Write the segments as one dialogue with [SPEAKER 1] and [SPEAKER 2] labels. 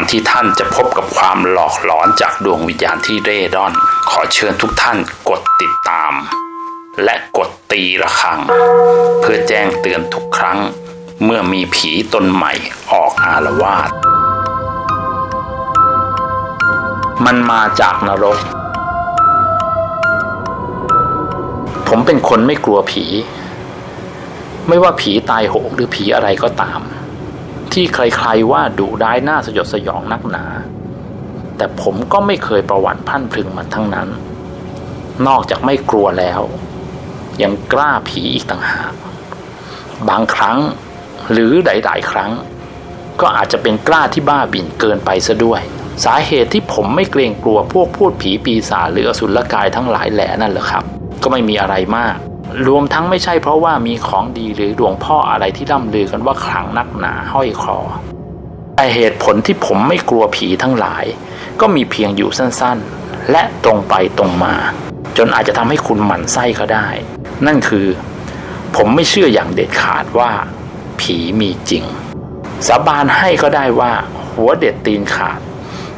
[SPEAKER 1] อนที่ท่านจะพบกับความหลอกหลอนจากดวงวิญญาณที่เร่ร่อน ขอเชิญทุกท่านกดติดตาม และกดตีระฆัง เพื่อแจ้งเตือนทุกครั้ง เมื่อมีผีตนใหม่ออกอารวาสมันมาจากนรก ผมเป็นคนไม่กลัวผี ไม่ว่าผีตายโหงหรือผีอะไรก็ตาม ที่ใครๆว่าดุร้ายน่าสยดสยองนักหนา แต่ผมก็ไม่เคยประวัติพันพึงมันทั้งนั้น นอกจากไม่กลัวแล้ว ยังกล้าผีอีกต่างหาก บางครั้งหรือหลายๆครั้ง ก็อาจจะเป็นกล้าที่บ้าบิ่นเกินไปซะด้วย สาเหตุที่ผมไม่เกรงกลัวพวกพูดผีปีศาจหรืออสุรกายทั้งหลายแหล่นั่นแหละครับ ก็ไม่มีอะไรมาก รวมทั้งไม่ใช่เพราะว่ามีของดีหรือหลวงพ่ออะไรที่ร่ำลือกันว่าขลังนักหนาห้อยคอแต่เหตุผลที่ผมไม่กลัวผีทั้งหลาย ก็มีเพียงอยู่สั้นๆ และตรงไปตรงมา จนอาจจะทำให้คุณหมั่นไส้ก็ได้ นั่นคือ ผมไม่เชื่ออย่างเด็ดขาดว่า ผีมีจริง สาบานให้ก็ได้ว่า หัวเด็ดตีนขาด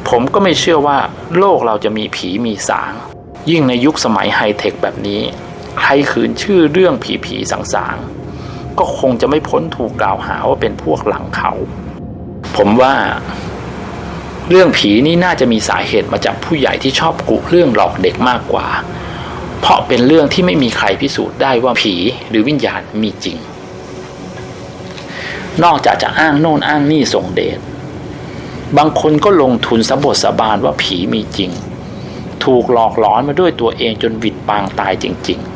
[SPEAKER 1] ผมก็ไม่เชื่อว่า โลกเราจะมีผีมีสาง ยิ่งในยุคสมัยไฮเทคแบบนี้ ใครขืนชื่อเรื่องผีผีสางสางๆก็คงจะไม่พ้นถูกกล่าวหาว่าเป็นพวกหลังเขา ผมว่าเรื่องผีนี่น่าจะมีสาเหตุมาจากผู้ใหญ่ที่ชอบกุเรื่องหลอกเด็กมากกว่า เพราะเป็นเรื่องที่ไม่มีใครพิสูจน์ได้ว่าผีหรือวิญญาณมีจริง นอกจากจะอ้างโน่นอ้างนี่ส่งเดช บางคนก็ลงทุนสบดสะบานว่าผีมีจริง ถูกหลอกหลอนมาด้วยตัวเองจนวิดปางตายจริง ๆ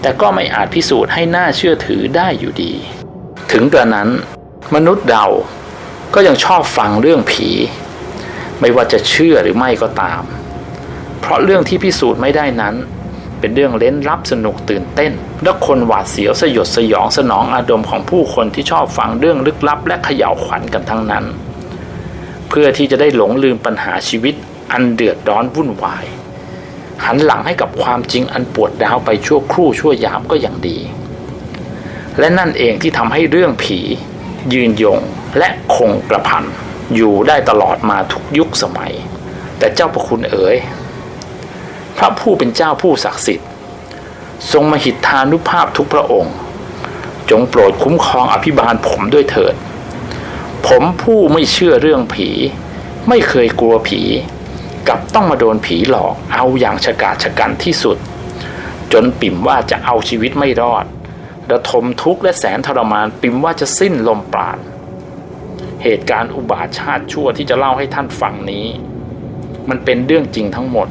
[SPEAKER 1] แต่ก็ไม่อาจพิสูจน์ให้น่าเชื่อถือได้อยู่ดี ถึงกระนั้น มนุษย์เราก็ยังชอบฟังเรื่องผี ไม่ว่าจะเชื่อหรือไม่ก็ตาม เพราะเรื่องที่พิสูจน์ไม่ได้นั้น เป็นเรื่องเล้นลับสนุกตื่นเต้น และคนหวาดเสียวสยดสยองสนองอารมณ์ของผู้คนที่ชอบฟังเรื่องลึกลับและเขย่าวขวัญกันทั้งนั้น เพื่อที่จะได้หลงลืมปัญหาชีวิตอันเดือดร้อนวุ่นวาย หันหลังให้กับความจริงอันปวดร้าวไปชั่วครู่ชั่วยามก็อย่างดี และนั่นเองที่ทำให้เรื่องผี ยืนยงและคงกระพันอยู่ได้ตลอดมาทุกยุคสมัย แต่เจ้าประคุณเอ๋ยพระผู้เป็นเจ้าผู้ศักดิ์สิทธิ์ ทรงมหิทธานุภาพทุกพระองค์ จงโปรดคุ้มครองอภิบาลผมด้วยเถิด ผมผู้ไม่เชื่อเรื่องผี ไม่เคยกลัวผี กับต้องมาโดนผีหลอกเอาอย่างฉกาจฉกันที่สุด จนปิ่มว่าจะเอาชีวิตไม่รอดระทมทุกข์และแสนทรมานปิ่มว่าจะสิ้นลมปราณเหตุการณ์อุบาทชาติชั่วที่จะเล่าให้ท่านฟังนี้ มันเป็นเรื่องจริงทั้งหมด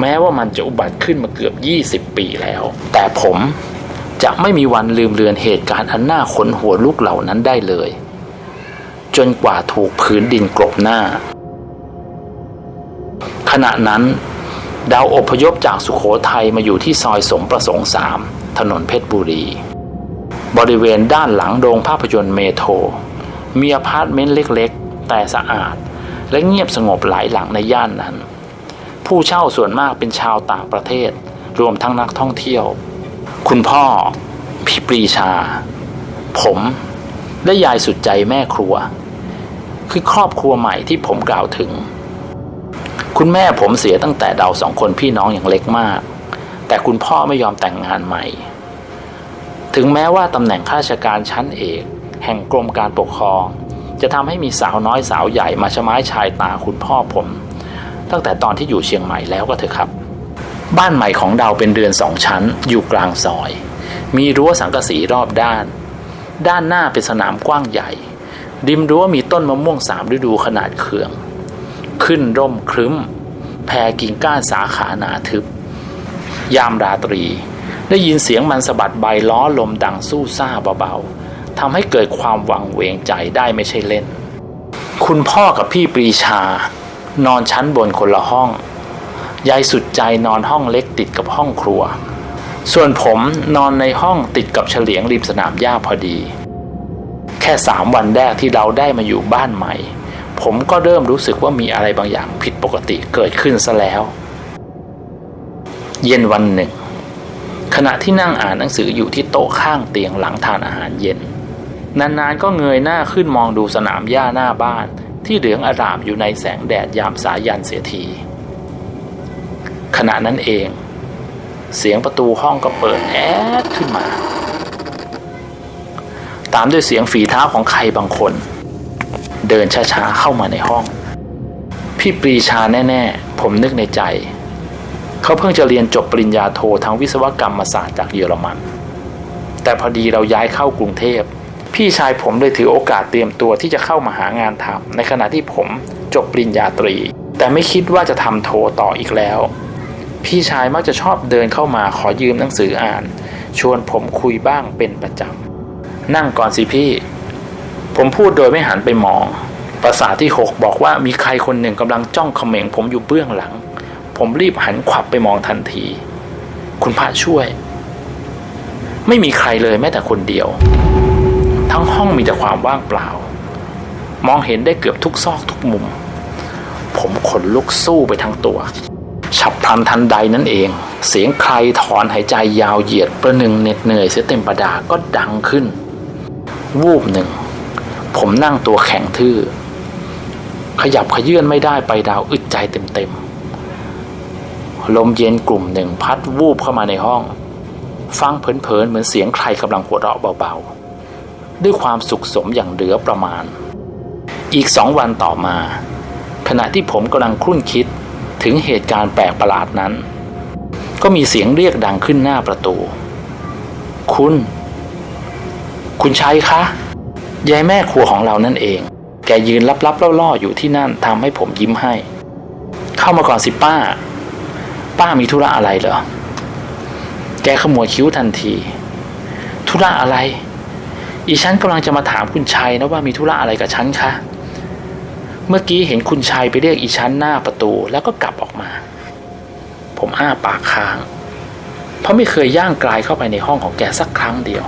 [SPEAKER 1] แม้ว่ามันจะอุบัติขึ้นมาเกือบ 20 ปีแล้ว แต่ผมจะไม่มีวันลืมเลือนเหตุการณ์อันน่าขนหัวลุกเหล่านั้นได้เลย จนกว่าถูกพื้นดินกลบหน้า ขณะนั้น ดาวอพยพจากสุขโขทัยมาอยู่ที่ซอยสมประสงค์สามถนนเพชรบุรี บริเวณด้านหลังโรงภาพยนตร์เมโทรมีอพาร์ตเมนต์เล็กๆ แต่สะอาด และเงียบสงบหลายหลังในย่านนั้น ผู้เช่าส่วนมากเป็นชาวต่างประเทศ รวมทั้งนักท่องเที่ยว คุณพ่อ พี่ปรีชา ผม และยายสุดใจแม่ครัว คือครอบครัวใหม่ที่ผมกล่าวถึง คุณแม่ผมเสียตั้งแต่เราสองคนพี่น้องอย่างเล็กมาก แต่คุณพ่อไม่ยอมแต่งงานใหม่ ถึงแม้ว่าตำแหน่งข้าราชการชั้นเอก แห่งกรมการปกครอง จะทำให้มีสาวน้อยสาวใหญ่มาชะม้ายชายตาคุณพ่อผม ตั้งแต่ตอนที่อยู่เชียงใหม่แล้วก็เถอะครับ บ้านใหม่ของเราเป็นเรือนสองชั้น อยู่กลางซอย มีรั้วสังกะสีรอบด้าน ด้านหน้าเป็นสนามกว้างใหญ่ ริมรั้วมีต้นมะม่วงสามฤดูขนาดเขือง ขึ้นร่มครึ้ม แผ่กิ่งก้านสาขาหนาทึบ ยามราตรี ได้ยินเสียงมันสะบัดใบล้อลมดังสู้ซ่าเบาๆทำให้เกิดความวังเวงใจได้ไม่ใช่เล่น คุณพ่อกับพี่ปรีชา นอนชั้นบนคนละห้อง ยายสุดใจนอนห้องเล็กติดกับห้องครัว ส่วนผมนอนในห้องติดกับเฉลียงริมสนามหญ้าพอดี แค่สามวันแรกที่เราได้มาอยู่บ้านใหม่ ผมก็เริ่มรู้สึกว่ามีอะไรบางอย่างผิดปกติเกิดขึ้นซะแล้ว เย็นวันหนึ่ง ขณะที่นั่งอ่านหนังสืออยู่ที่โต๊ะข้างเตียงหลังทานอาหารเย็น นานๆก็เงยหน้าขึ้นมองดูสนามหญ้าหน้าบ้าน ที่เหลืองอารามอยู่ในแสงแดดยามสายันเสียทีขณะนั้นเอง เสียงประตูห้องก็เปิดแอดขึ้นมา ตามด้วยเสียงฝีเท้าของใครบางคน เดินช้าๆเข้ามาในห้อง พี่ปรีชาแน่ๆ ผมนึกในใจ เขาเพิ่งจะเรียนจบปริญญาโททางวิศวกรรมศาสตร์จากเยอรมัน แต่พอดีเราย้ายเข้ากรุงเทพ พี่ชายผมเลยถือโอกาสเตรียมตัวที่จะเข้ามาหางานทำในขณะที่ผมจบปริญญาตรี แต่ไม่คิดว่าจะทำโทต่ออีกแล้ว พี่ชายมักจะชอบเดินเข้ามาขอยืมหนังสืออ่าน ชวนผมคุยบ้างเป็นประจำนั่งก่อนสิพี่ ผมพูดโดยไม่หันไปมองภาษาที่หกบอกว่ามีใครคนหนึ่งกำลังจ้องเขม่งผมอยู่เบื้องหลัง ผมรีบหันขวับไปมองทันที คุณพระช่วย ไม่มีใครเลยแม้แต่คนเดียว ทั้งห้องมีแต่ความว่างเปล่า มองเห็นได้เกือบทุกซอกทุกมุม ผมขนลุกสู้ไปทั้งตัวฉับพลันทันใดนั่นเอง เสียงใครถอนหายใจยาวเหยียดประหนึ่งเหน็ดเหนื่อยเสียเต็มประดาก็ดังขึ้น วูบหนึ่ง ผมนั่งตัวแข็งทื่อ ขยับขยื่นไม่ได้ไปดาวอึดใจเต็มๆ ลมเย็นกลุ่มหนึ่งพัดวูบเข้ามาในห้อง ฟังเผินๆเหมือนเสียงใครกำลังหัวเราะเบาๆ ด้วยความสุขสมอย่างเหลือประมาณ อีกสองวันต่อมา ขณะที่ผมกำลังครุ่นคิดถึงเหตุการณ์แปลกประหลาดนั้น ก็มีเสียงเรียกดังขึ้นหน้าประตู คุณ คุณชัยคะ ยายแม่ครัวของเรานั่นเอง แกยืนลับๆล่อๆอยู่ที่นั่นทำให้ผมยิ้มให้ เข้ามาก่อนสิป้า ป้ามีธุระอะไรเหรอ แกขมวดคิ้วทันที ธุระอะไร อีฉันกำลังจะมาถามคุณชัยนะว่ามีธุระอะไรกับฉันคะ เมื่อกี้เห็นคุณชัยไปเรียกอีฉันหน้าประตูแล้วก็กลับออกมา ผมอ้าปากค้าง เพราะไม่เคยย่างกลายเข้าไปในห้องของแกสักครั้งเดียว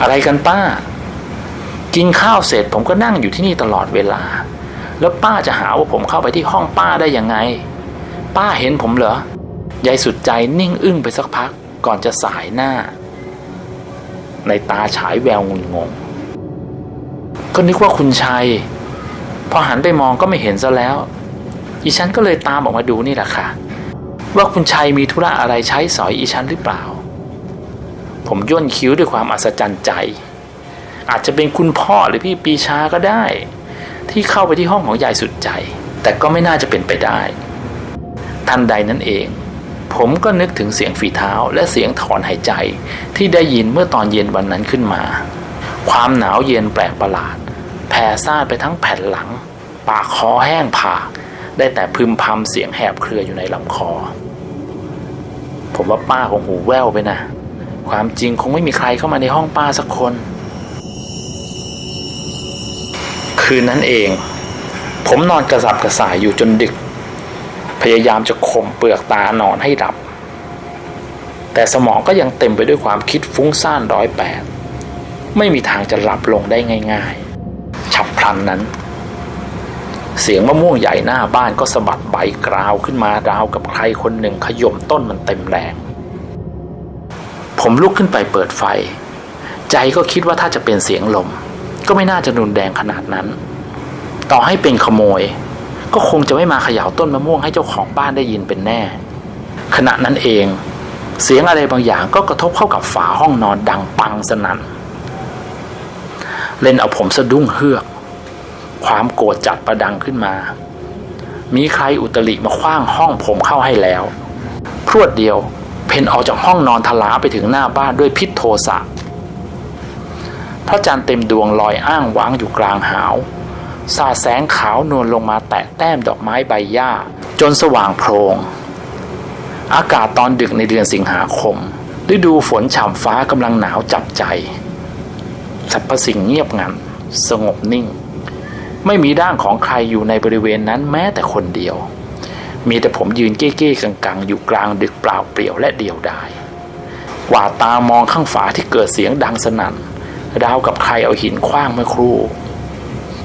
[SPEAKER 1] อะไรกันป้า กินข้าวเสร็จผมก็นั่งอยู่ที่นี่ตลอดเวลา แล้วป้าจะหาว่าผมเข้าไปที่ห้องป้าได้ยังไง ป้าเห็นผมเหรอยายสุดใจนิ่งอึ้งไปสักพักก่อนจะสายหน้า ในตาฉายแววงุนงง ก็นึกว่าคุณชัย พอหันไปมองก็ไม่เห็นซะแล้วอีฉันก็เลยตามออกมาดูนี่แหละค่ะ ว่าคุณชัยมีธุระอะไรใช้สอยอีฉันหรือเปล่า ผมย่นคิ้วด้วยความอัศจรรย์ใจ อาจจะเป็นคุณพ่อหรือพี่ปีชาก็ได้ ที่เข้าไปที่ห้องของยายสุดใจ แต่ก็ไม่น่าจะเป็นไปได้ ทันใดนั้นเอง ผมก็นึกถึงเสียงฝีเท้าและเสียงถอนหายใจ ที่ได้ยินเมื่อตอนเย็นวันนั้นขึ้นมา ความหนาวเย็นแปลกประหลาดแผ่ซ่านไปทั้งแผ่นหลัง ปากคอแห้งผากได้แต่พึมพำเสียงแหบเครืออยู่ในลำคอ ผมว่าป้าคงหูแว่วไปนะ ความจริงคงไม่มีใครเข้ามาในห้องป้าสักคน คืนนั้นเอง ผมนอนกระสับกระส่ายอยู่จนดึก พยายามจะข่มเปลือกตานอนให้หลับ แต่สมองก็ยังเต็มไปด้วยความคิดฟุ้งซ่านร้อยแปด ไม่มีทางจะหลับลงได้ง่ายๆ ฉับพลันนั้น เสียงมะม่วงใหญ่หน้าบ้านก็สะบัดใบกราวขึ้นมาราวกับใครคนหนึ่งขย่มต้นมันเต็มแรงผมลุกขึ้นไปเปิดไฟ ใจก็คิดว่าถ้าจะเป็นเสียงลม ก็ไม่น่าจะรุนแรงขนาดนั้น ต่อให้เป็นขโมย ก็คงจะไม่มาเขย่าต้นมะม่วงให้เจ้าของบ้านได้ยินเป็นแน่ ขณะนั้นเอง เสียงอะไรบางอย่างก็กระทบเข้ากับฝาห้องนอนดังปังสนั่น เล่นเอาผมสะดุ้งเฮือก ความโกรธจัดประดังขึ้นมา มีใครอุตริมาคว้างห้องผมเข้าให้แล้ว พรวดเดียว เพนออกจากห้องนอนทลาไปถึงหน้าบ้านด้วยพิษโทสะ พระจันทร์เต็มดวงลอยอ้างว้างอยู่กลางหาวสาดแสงขาวนวลลงมาแตะแต้มดอกไม้ใบหญ้า จนสว่างโพลงอากาศตอนดึกในเดือนสิงหาคม ฤดูฝนฉ่ำฟ้ากำลังหนาวจับใจสรรพสิ่งเงียบงัน สงบนิ่ง ไม่มีร่างของใครอยู่ในบริเวณนั้นแม้แต่คนเดียว มีแต่ผมยืนเก้ๆกังๆ อยู่กลางดึกเปล่าเปลี่ยวและเดียวดายกว่าตามองข้างฝาที่เกิดเสียงดังสนั่น ราวกับใครเอาหินคว้างเมื่อครู่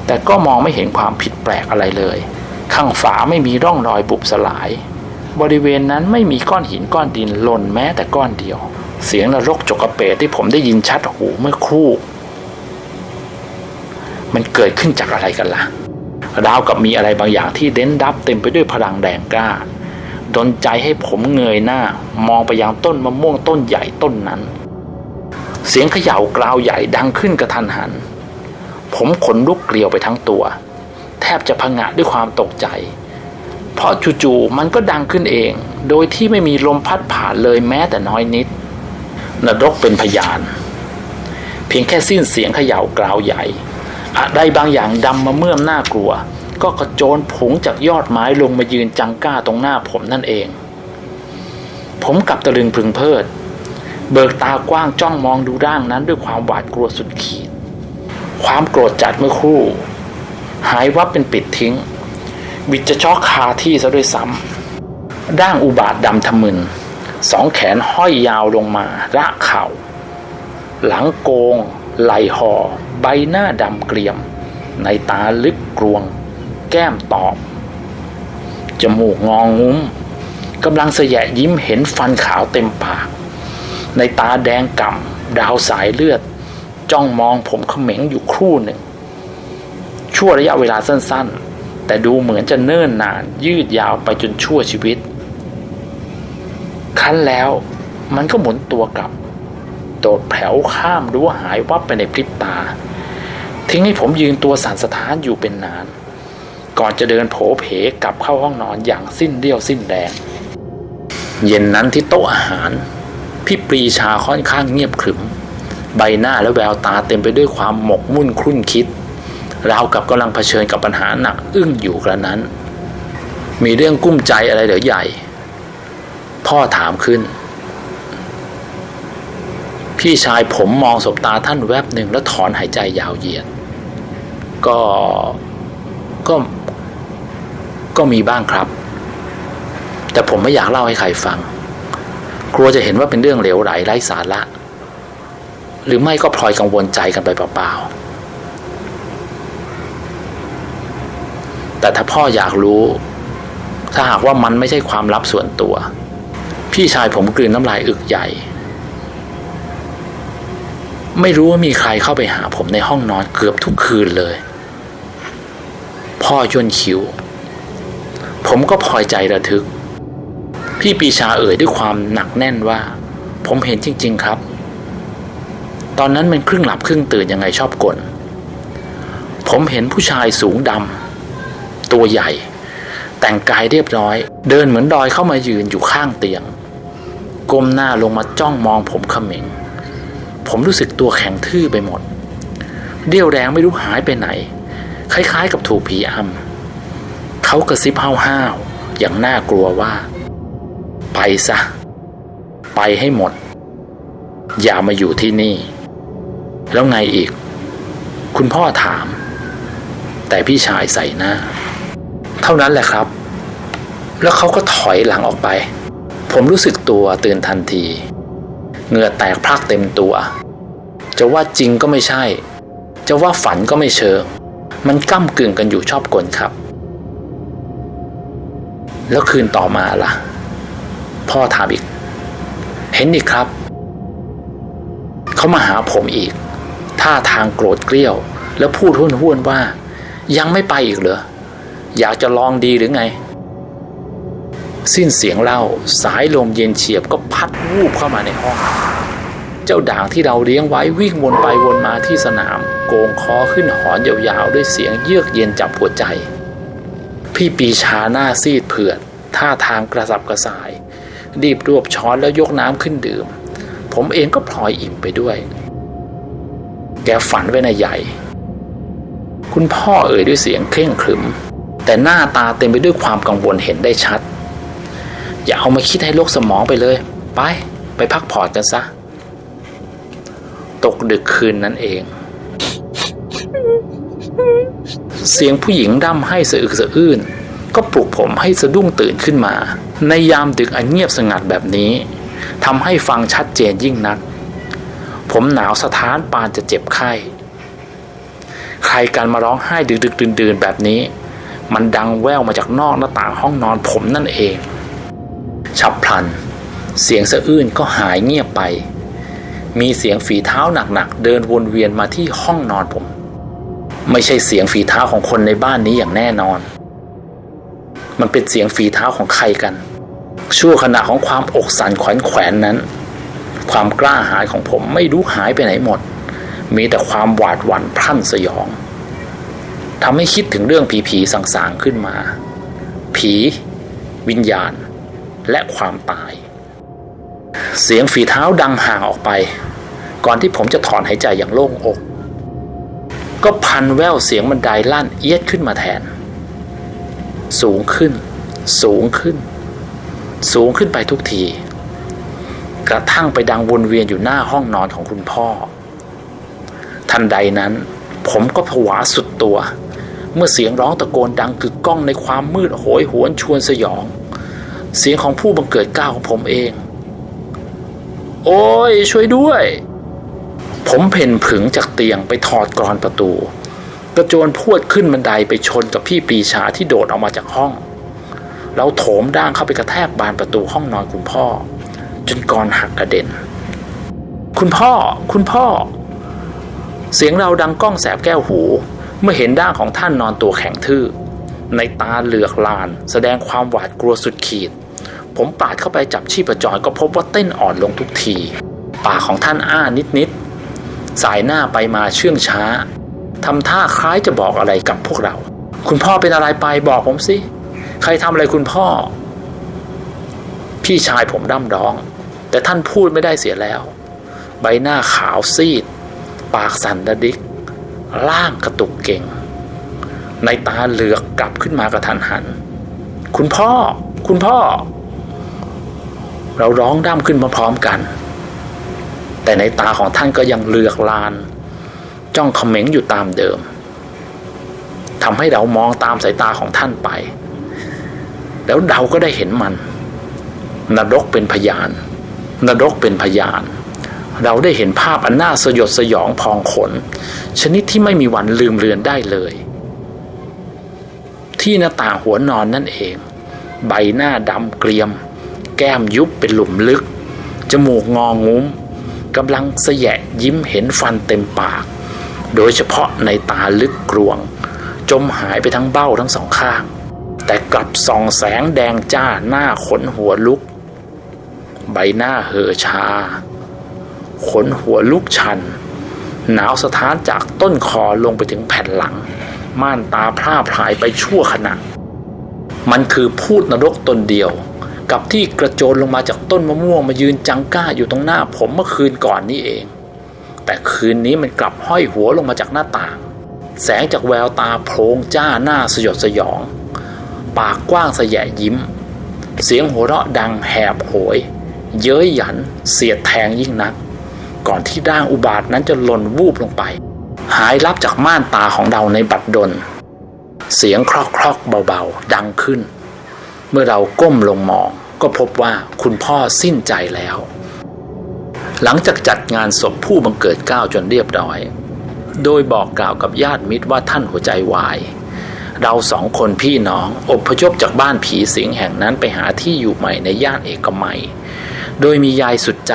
[SPEAKER 1] แต่ก็มองไม่เห็นความผิดแปลกอะไรเลย ข้างฝาไม่มีร่องรอยบุบสลาย บริเวณนั้นไม่มีก้อนหินก้อนดินหล่นแม้แต่ก้อนเดียว เสียงนรกจกกระเปดที่ผมได้ยินชัดหูเมื่อครู่ มันเกิดขึ้นจากอะไรกันละ่ะราวกับมีอะไรบางอย่างที่เด้นดับเต็มไปด้วยพลังแดงกล้าดนใจให้ผมเงยหน้า มองไปยังต้นมะม่วงต้นใหญ่ต้นนั้น เสียงเขย่ากราวใหญ่ดังขึ้นกระทันหัน ผมขนลุกเกลียวไปทั้งตัว แทบจะพังะด้วยความตกใจ เพราะจู่ๆมันก็ดังขึ้นเอง โดยที่ไม่มีลมพัดผ่านเลยแม้แต่น้อยนิด นรกเป็นพยาน เพียงแค่สิ้นเสียงเขย่ากราวใหญ่อะไรบางอย่างดำมาเมื่อมน่ากลัว ก็กระโจนผงจากยอดไม้ลงมายืนจังก้าตรงหน้าผมนั่นเอง ผมกลับตะลึงพึงเพลิด เบิกตากว้างจ้องมองดูร่างนั้นด้วยความหวาดกลัวสุดขีด ความโกรธจัดเมื่อครู่ หายวับเป็นปิดทิ้งบิดจะช็อกคาที่ซะด้วยซ้ำร่างอุบาทดำทะมึน สองแขนห้อยยาวลงมาระเข่า หลังโกง ไหลห่อใบหน้าดำเกรียม ในตาลึกกรวง แก้มตอบ จมูกงองงุ้มกำลังเสยะยิ้มเห็นฟันขาวเต็มปาก ในตาแดงก่ำดาวสายเลือด จ้องมองผมเขม็งอยู่ครู่หนึ่ง ชั่วระยะเวลาสั้นๆ แต่ดูเหมือนจะเนิ่นนานยืดยาวไปจนชั่วชีวิต คั้นแล้วมันก็หมุนตัวกลับ โดดแผวข้ามรั้วหายวับไปในพริบตา ทิ้งให้ผมยืนตัวสั่นสะท้านอยู่เป็นนาน ก่อนจะเดินโผเพกลับเข้าห้องนอนอย่างสิ้นเดี่ยวสิ้นแรงเย็นนั้นที่โต๊ะอาหาร พี่ปรีชาค่อนข้างเงียบขรึม ใบหน้าและแววตาเต็มไปด้วยความหมกมุ่นครุ่นคิดราวกับกำลังเผชิญกับปัญหาหนักอึ้งอยู่กระนั้น มีเรื่องกุ้มใจอะไรเหรือใหญ่ พ่อถามขึ้น พี่ชายผมมองสบตาท่านแวบหนึ่งแล้วถอนหายใจยาวเหยียด ก็ก็ก็มีบ้างครับ แต่ผมไม่อยากเล่าให้ใครฟัง กลัวจะเห็นว่าเป็นเรื่องเหลวไหลไร้สาระ หรือไม่ก็พลอยกังวลใจกันไปเปล่าๆแต่ถ้าพ่ออยากรู้ ถ้าหากว่ามันไม่ใช่ความลับส่วนตัว พี่ชายผมกลืนน้ำลายอึกใหญ่ ไม่รู้ว่ามีใครเข้าไปหาผมในห้องนอนเกือบทุกคืนเลย พ่อย่นคิ้ว ผมก็พลอยใจระทึก พี่ปีชาเอ่ยด้วยความหนักแน่นว่า ผมเห็นจริง ๆครับ ตอนนั้นมันครึ่งหลับครึ่งตื่นยังไงชอบกลผมเห็นผู้ชายสูงดำตัวใหญ่ แต่งกายเรียบร้อย เดินเหมือนดอยเข้ามายืนอยู่ข้างเตียง ก้มหน้าลงมาจ้องมองผมขม็งผมรู้สึกตัวแข็งทื่อไปหมดเดี่ยวแรงไม่รู้หายไปไหน คล้ายๆกับถูกผีอำเขากระซิบห้าวๆอย่างน่ากลัวว่า ไปซะ ไปให้หมด อย่ามาอยู่ที่นี่ แล้วไงอีก คุณพ่อถาม แต่พี่ชายใส่หน้า เท่านั้นแหละครับ แล้วเขาก็ถอยหลังออกไป ผมรู้สึกตัวตื่นทันที เหงื่อแตกพรากเต็มตัว จะว่าจริงก็ไม่ใช่ จะว่าฝันก็ไม่เชิง มันก้ากึ่งกันอยู่ชอบกลครับแล้วคืนต่อมาล่ะ พ่อถามอีก เห็นอีกครับ เขามาหาผมอีก ท่าทางโกรธเกรี้ยว แล้วพูดห้วนห้วนว่า ยังไม่ไปอีกเหรอ อยากจะลองดีหรือไง สิ้นเสียงเล่า สายลมเย็นเฉียบก็พัดวูบเข้ามาในห้อง เจ้าด่างที่เราเลี้ยงไว้วิ่งวนไปวนมาที่สนาม โกงคอขึ้นหอนยาวๆด้วยเสียงเยือกเย็นจับหัวใจพี่ปีชาหน้าซีดเผือด ท่าทางกระสับกระส่าย รีบรวบช้อนแล้วยกน้ำขึ้นดื่ม ผมเองก็พลอยอิ่มไปด้วย แกฝันไว้ในใหญ่ คุณพ่อเอ่ยด้วยเสียงเคร่งขรึม แต่หน้าตาเต็มไปด้วยความกังวลเห็นได้ชัด อย่าเอามาคิดให้โลกสมองไปเลย ไป ไปพักผ่อนกันซะ ตกดึกคืนนั้นเองเสียงผู้หญิงร่ำให้สะอึกสะอื้น ก็ปลุกผมให้สะดุ้งตื่นขึ้นมา ในยามดึกอันเงียบสงัดแบบนี้ทำให้ฟังชัดเจนยิ่งนัก ผมหนาวสะท้านปานจะเจ็บไข้ ใครกันมาร้องไห้ดึกๆดื่นๆแบบนี้ มันดังแว่วมาจากนอกหน้าต่างห้องนอนผมนั่นเอง ฉับพลัน เสียงสะอื้นก็หายเงียบไป มีเสียงฝีเท้าหนักๆเดินวนเวียนมาที่ห้องนอนผม ไม่ใช่เสียงฝีเท้าของคนในบ้านนี้อย่างแน่นอน มันเป็นเสียงฝีเท้าของใครกัน ชั่วขณะของความอกสั่นขวัญแขวนนั้น ความกล้าหาญของผมไม่รู้หายไปไหนหมด มีแต่ความหวาดหวั่นพรั่นสยองทำให้คิดถึงเรื่องผีๆสางๆขึ้นมา ผี วิญญาณ และความตาย เสียงฝีเท้าดังห่างออกไป ก่อนที่ผมจะถอนหายใจอย่างโล่งอก ก็พันแววเสียงบันไดลั่นเอียดขึ้นมาแทน สูงขึ้น สูงขึ้น สูงขึ้นไปทุกที กระทั่งไปดังวนเวียนอยู่หน้าห้องนอนของคุณพ่อ ทันใดนั้น ผมก็ผวาสุดตัว เมื่อเสียงร้องตะโกนดังกึกก้องในความมืดโหยหวนชวนสยอง เสียงของผู้บังเกิดก้าวของผมเอง โอ้ยช่วยด้วย ผมเพ่นผึ่งจากเตียงไปถอดกรอนประตู กระโจนพวดขึ้นบันไดไปชนกับพี่ปีชาที่โดดออกมาจากห้อง แล้วโถมด่างเข้าไปกระแทกบานประตูห้องนอนคุณพ่อ จนกรหักกระเด็น คุณพ่อ คุณพ่อ เสียงเราดังก้องแสบแก้วหู เมื่อเห็นด้านของท่านนอนตัวแข็งทื่อ ในตาเหลือกลาน แสดงความหวาดกลัวสุดขีด ผมปาดเข้าไปจับชีพจรก็พบว่าเต้นอ่อนลงทุกที ปากของท่านอ้านิดๆสายหน้าไปมาเชื่องช้า ทำท่าคล้ายจะบอกอะไรกับพวกเรา คุณพ่อเป็นอะไรไปบอกผมสิ ใครทำอะไรคุณพ่อ พี่ชายผมร่ำร้อง แต่ท่านพูดไม่ได้เสียแล้ว ใบหน้าขาวซีด ปากสั่นระดิกล่างกระตุกเก่ง ในตาเหลือกกลับขึ้นมากระทันหัน คุณพ่อ คุณพ่อ เราร้องด้ามขึ้นพร้อมๆกัน แต่ในตาของท่านก็ยังเลือกลาน จ้องเขม็งอยู่ตามเดิมทำให้เรามองตามสายตาของท่านไป แล้วเราก็ได้เห็นมัน นรกเป็นพยาน นรกเป็นพยาน เราได้เห็นภาพอันน่าสยดสยองพองขน ชนิดที่ไม่มีวันลืมเลือนได้เลย ที่หน้าต่างหัวนอนนั่นเอง ใบหน้าดำเกรียม แก้มยุบเป็นหลุมลึก จมูกงองุ้มกำลังเสยะยิ้มเห็นฟันเต็มปาก โดยเฉพาะในตาลึกกลวง จมหายไปทั้งเบ้าทั้งสองข้าง แต่กลับส่องแสงแดงจ้าหน้าขนหัวลุก ใบหน้าเห่อชา ขนหัวลุกชัน หนาวสะท้านจากต้นคอลงไปถึงแผ่นหลัง ม่านตาพร่าพลายไปชั่วขณะ มันคือพูดนรกตนเดียวกับที่กระโจนลงมาจากต้นมะม่วงมายืนจังก้าอยู่ตรงหน้าผมเมื่อคืนก่อนนี้เอง แต่คืนนี้มันกลับห้อยหัวลงมาจากหน้าต่าง แสงจากแววตาโพลงจ้าหน้าสยดสยอง ปากกว้างสยะยิ้ม เสียงหัวเราะดังแหบโหย เย้ยหยัน เสียดแทงยิ่งนัก ก่อนที่ร่างอุบาทนั้นจะหล่นวูบลงไป หายลับจากม่านตาของเราในบัดดล เสียงครอกครอกเบาๆ ดังขึ้น เมื่อเราก้มลงมองก็พบว่าคุณพ่อสิ้นใจแล้ว หลังจากจัดงานศพผู้บังเกิดเก้าจนเรียบร้อย โดยบอกกล่าวกับญาติมิตรว่าท่านหัวใจวาย เราสองคนพี่น้องอบพยพจากบ้านผีสิงแห่งนั้นไปหาที่อยู่ใหม่ในย่านเอกมัย โดยมียายสุดใจ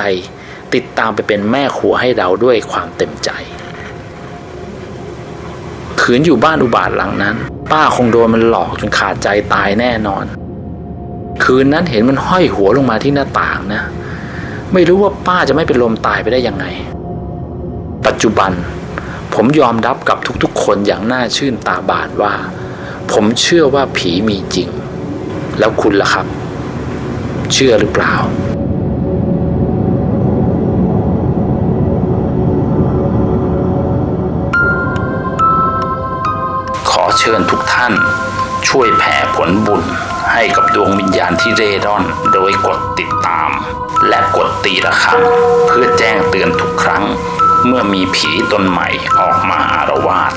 [SPEAKER 1] ติดตามไปเป็นแม่ครัวให้เราด้วยความเต็มใจ ขืนอยู่บ้านอุบาทหลังนั้น ป้าคงโดนมันหลอกจนขาดใจตายแน่นอน คืนนั้นเห็นมันห้อยหัวลงมาที่หน้าต่างนะ ไม่รู้ว่าป้าจะไม่เป็นลมตายไปได้ยังไง ปัจจุบัน ผมยอมรับกับทุกๆ คนอย่างน่าชื่นตาบานว่า ผมเชื่อว่าผีมีจริง แล้วคุณล่ะครับ เชื่อหรือเปล่าขอเชิญทุกท่าน ช่วยแผ่ผลบุญให้กับดวงวิญญาณที่เร่ร่อน โดยกดติดตาม และกดตีระฆังเพื่อแจ้งเตือนทุกครั้ง เมื่อมีผีตนใหม่ออกมาอารวาส